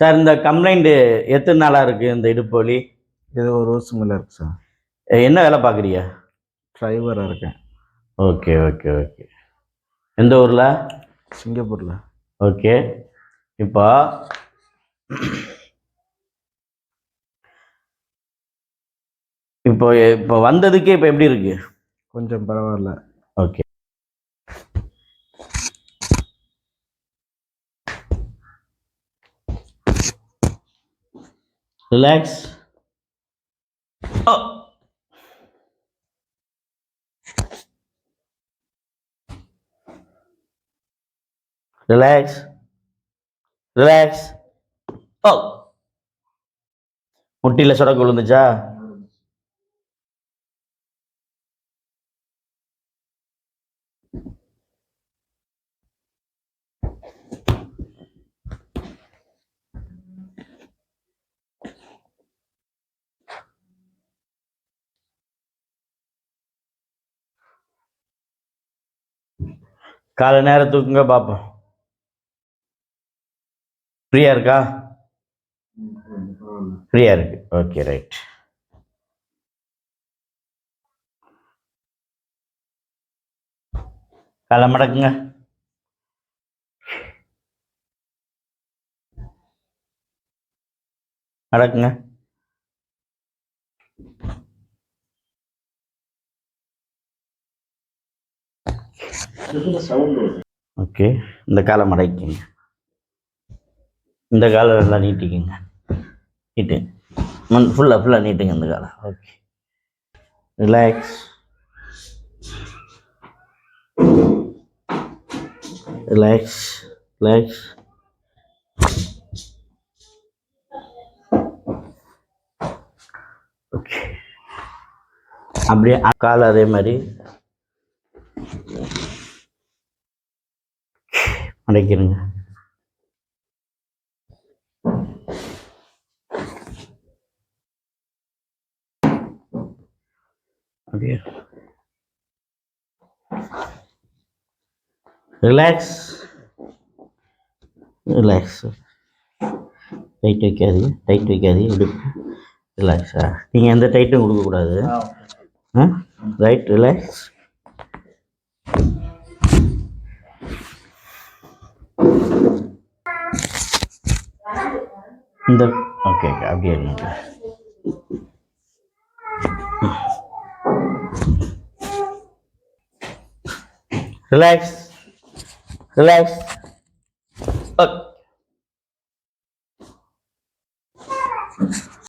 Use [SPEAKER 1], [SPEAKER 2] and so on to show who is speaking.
[SPEAKER 1] Sir இந்த complaint எத்தனை நாளாக இருக்குது இந்த இடுப்பு வலி?
[SPEAKER 2] இது ஒரு வருஷம் மேலே இருக்கு சார்.
[SPEAKER 1] என்ன வேலை பார்க்குறீங்க?
[SPEAKER 2] டிரைவராக இருக்கேன்.
[SPEAKER 1] Okay okay okay. எந்த ஊரில்?
[SPEAKER 2] சிங்கப்பூரில்.
[SPEAKER 1] ஓகே. இப்போ இப்போ இப்போ வந்ததுக்கே இப்போ எப்படி இருக்கு?
[SPEAKER 2] கொஞ்சம் பரவாயில்ல.
[SPEAKER 1] ஓகே. ரிலாக்ஸ் ரிலாக்ஸ் ரிலாக்ஸ் ஓ முட்டியில் சொடக்கு விழுந்துச்சா? காலை நேரம் தூக்குங்க பார்ப்போம் ஃப்ரீயாக இருக்கா? ஃப்ரீயாக இருக்கு. ஓகே ரைட் காலை மடக்குங்க மடக்குங்க ஓகே இந்த காலை மடக்கிங்க. இந்த காலை நல்லா நீட்டிக்குங்க. நீட்டு. மண் ஃபுல்லாக ஃபுல்லாக நீட்டுங்க இந்த காலை. Okay. Relax relax relax okay அப்படியே கால் அதே மாதிரி. மடக்கிடுங்க அப்படியே. ரிலாக்ஸ் ரிலாக்ஸ் டைட் வைக்காதீங்க டைட் வைக்காதீங்க இடுப்பு ரிலாக்ஸா நீங்கள் எந்த டைட்டும் கொடுக்கக்கூடாது. ரைட் ரிலாக்ஸ் இந்த ஓகே ஓகே அப்படியே இருங்க ரிலாக்ஸ் ரிலாக்ஸ் ஓகே